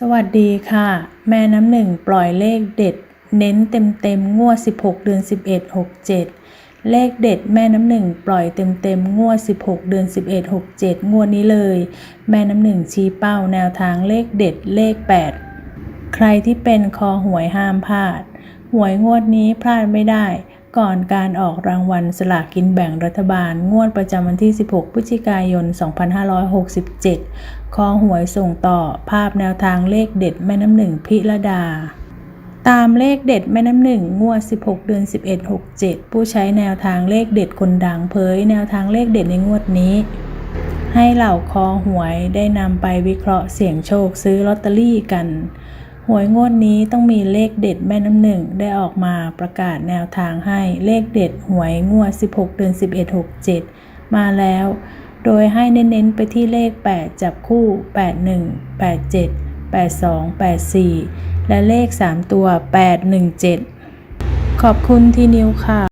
สวัสดีค่ะ แม่น้ำหนึ่งปล่อยเลขเด็ด เน้นเต็มเต็มงวด 16 เดือน 11 67 เลขเด็ดแม่น้ำหนึ่งปล่อยเต็มเต็มงวด 16 เดือน 11 67 งวดนี้เลย แม่น้ำหนึ่งชี้เป้าแนวทางเลขเด็ดเลข 8 ใครที่เป็นคอหวยห้ามพลาด หวยงวดนี้พลาดไม่ได้ ก่อนการออกรางวัลสลากกินแบ่งรัฐบาล งวดประจำวันที่ 16 พฤศจิกายน 2567 คอหวยส่งต่อภาพแนวทางเลขเด็ดแม่น้ำหนึ่งพิรดา ตามเลขเด็ดแม่น้ำหนึ่งงวด 16 เดือน 11 67 ผู้ใช้แนวทางเลขเด็ดคนดังเผยแนวทางเลขเด็ดในงวดนี้ให้เหล่าคอหวยได้นำไปวิเคราะห์เสี่ยงโชคซื้อลอตเตอรี่กัน หวยงวดนี้ต้องมีเลขเด็ดแม่น้ำหนึ่งได้ออกมาประกาศแนวทางให้เลขเด็ดหวยงวด 16 เดือน 11 67 มาแล้ว โดยให้เน้นๆไปที่เลข 8 จับคู่ 81 87 82 84 และเลข 3 ตัว 817 ขอบคุณที่นิ้วค่ะ